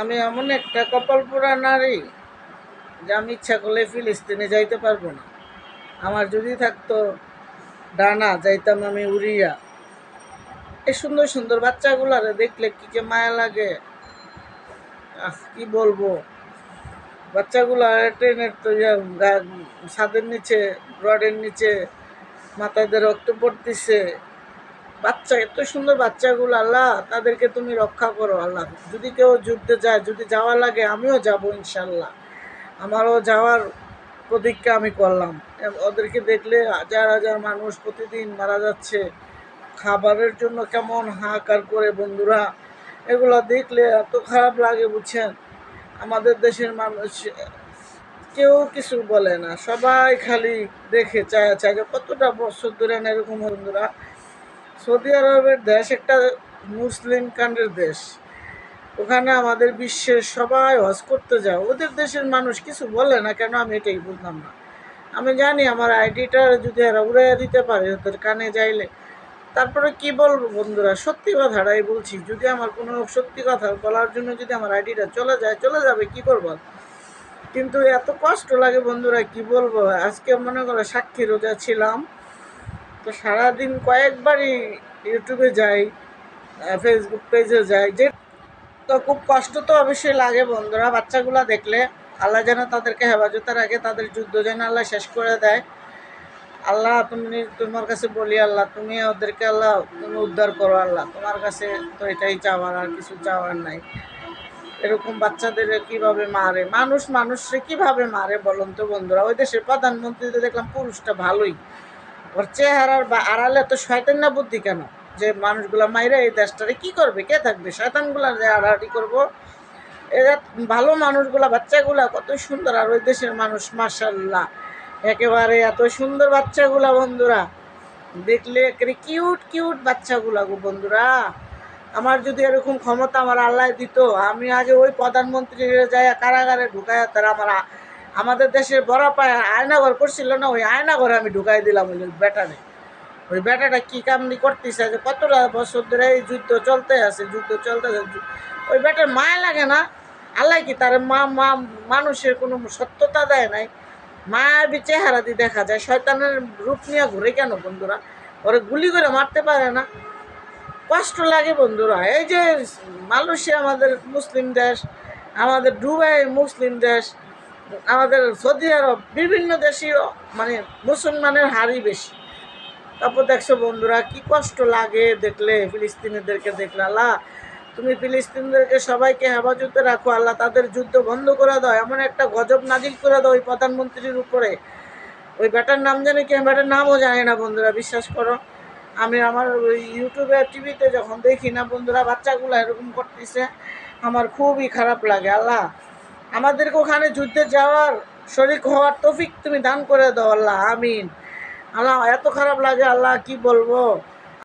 আমি এমন একটা কপাল পোড়া নারী যে আমি ইচ্ছা করলে ফিলিস্তিনে যাইতে পারব না। আমার যদি থাকতো ডানা, যাইতাম আমি উড়িয়া। এই সুন্দর সুন্দর বাচ্চাগুলারে দেখলে কি যে মায়া লাগে। কি বলব? বাচ্চাগুলো ট্রেনের তো ছাদের নিচে, রডের নিচে মাথায় রক্ত পড়তেছে। বাচ্চা, এত সুন্দর বাচ্চাগুলো, আল্লাহ, তাদেরকে তুমি রক্ষা করো, আল্লাহ। যদি কেউ যুদ্ধে যায়, যদি যাওয়া লাগে, আমিও যাব ইনশাল্লাহ আমারও যাওয়ার প্রতিজ্ঞা আমি করলাম। ওদেরকে দেখলে হাজার হাজার মানুষ প্রতিদিন মারা যাচ্ছে। খাবারের জন্য কেমন হাহাকার করে, বন্ধুরা। এগুলো দেখলে এত খারাপ লাগে, বুঝছেন? আমাদের দেশের মানুষ, কেউ কিছু বলে না। সবাই খালি দেখে, চায় চায় কতটা বছর ধরে এরকম বন্ধুরা। সৌদি আরবের দেশ একটা মুসলিম কান্ডের দেশ। ওখানে আমাদের বিশ্বের সবাই হজ করতে যায়। ওদের দেশের মানুষ কিছু বলে না, কেন আমি এটাই বুঝলাম না। আমি জানি আমার আইডিটা যদি এরা উড়াইয়া দিতে পারে ওদের কানে যাইলে। তারপরে কি বলব বন্ধুরা, সত্যি কথাটাই বলছি। যদি আমার কোনো সত্যি কথা বলার জন্য যদি আমার আইডিটা চলে যায়, চলে যাবে, কি করব? কিন্তু এত কষ্ট লাগে বন্ধুরা, কি বলব? আজকে মনে করো সাক্ষী রোজা ছিলাম। তো সারাদিন কয়েকবারই ইউটিউবে যাই ফেসবুক পেজে যাই। যে তো খুব কষ্ট তো অবশ্যই লাগে বন্ধুরা, বাচ্চাগুলা দেখলে। আল্লাহ যেন তাদেরকে হেফাজতে রাখে, তাদের যুদ্ধ যেন আল্লাহ শেষ করে দেয়। আল্লাহ তুমি, তোমার কাছে বলি আল্লাহ, তুমি ওদেরকে আল্লাহ, তুমি উদ্ধার করো আল্লাহ। তোমার কাছে তো এটাই চাওয়ার, আর কিছু চাওয়ার নাই। এরকম বাচ্চাদের কীভাবে মারে? মানুষ মানুষরে কীভাবে মারে বলুন তো বন্ধুরা? ওই দেশের প্রধানমন্ত্রীতে দেখলাম পুরুষটা ভালোই। ওর চেহারার বা আড়ালে তো শয়তান না বুদ্ধি কেন? যে মানুষগুলা মাইরে এই দেশটারে কি করবে? কে থাকবে? শয়তানগুলা যে আড়াআড়ি করব? এরা ভালো মানুষগুলা, বাচ্চাগুলা কত সুন্দর। আর ওই দেশের মানুষ মার্শাল্লাহ একেবারে এত সুন্দর বাচ্চাগুলা, বন্ধুরা। দেখলে একেবারে কিউট কিউট বাচ্চাগুলা গো, বন্ধুরা। আমার যদি এরকম ক্ষমতা আমার আল্লাহ দিত, আমি আগে ওই প্রধানমন্ত্রী যায় কারাগারে ঢুকায় তারা আমার আমাদের দেশের বড় পায় আয়নাঘর করছিল না, ওই আয়নাঘরে আমি ঢুকাই দিলাম ওই বেটারে ওই বেটাটা কি কামনি করতেছে, যে কতটা বছর ধরে এই যুদ্ধ চলতে আছে, যুদ্ধ চলতে ওই বেটার মায়া লাগে না? আল্লাহ কি তার মা মা, মানুষের কোনো সত্যতা দেয় নাই? মায়াবী চেহারা দিয়ে দেখা যায়, শয়তানের রূপ নিয়ে ঘুরে কেন বন্ধুরা? ওরা গুলি করে মারতে পারে না। কষ্ট লাগে বন্ধুরা। এই যে মালয়েশিয়া আমাদের মুসলিম দেশ, আমাদের দুবাই মুসলিম দেশ আমাদের সৌদি আরব বিভিন্ন দেশই মানে মুসলমানের হারই বেশি। তারপর দেখছ বন্ধুরা, কি কষ্ট লাগে দেখলে ফিলিস্তিনিদেরকে দেখলে। আল্লাহ, তুমি ফিলিস্তিনদেরকে সবাইকে হেফাজতে রাখো। আল্লাহ, তাদের যুদ্ধ বন্ধ করে দাও। এমন একটা গজব নাজিল করে দাও ওই প্রধানমন্ত্রীর উপরে। ওই ব্যাটার নাম জানে কি? ব্যাটার নামও জানি না বন্ধুরা, বিশ্বাস করো। আমি আমার ওই ইউটিউবে, টিভিতে যখন দেখি না বন্ধুরা, বাচ্চাগুলো এরকম করতেছে, আমার খুবই খারাপ লাগে। আল্লাহ আমাদেরকে ওখানে যুদ্ধে যাওয়ার শরিক হওয়ার তফিক তুমি দান করে দাও, আল্লাহ, আমিন। আল্লাহ, এত খারাপ লাগে, আল্লাহ, কি বলব?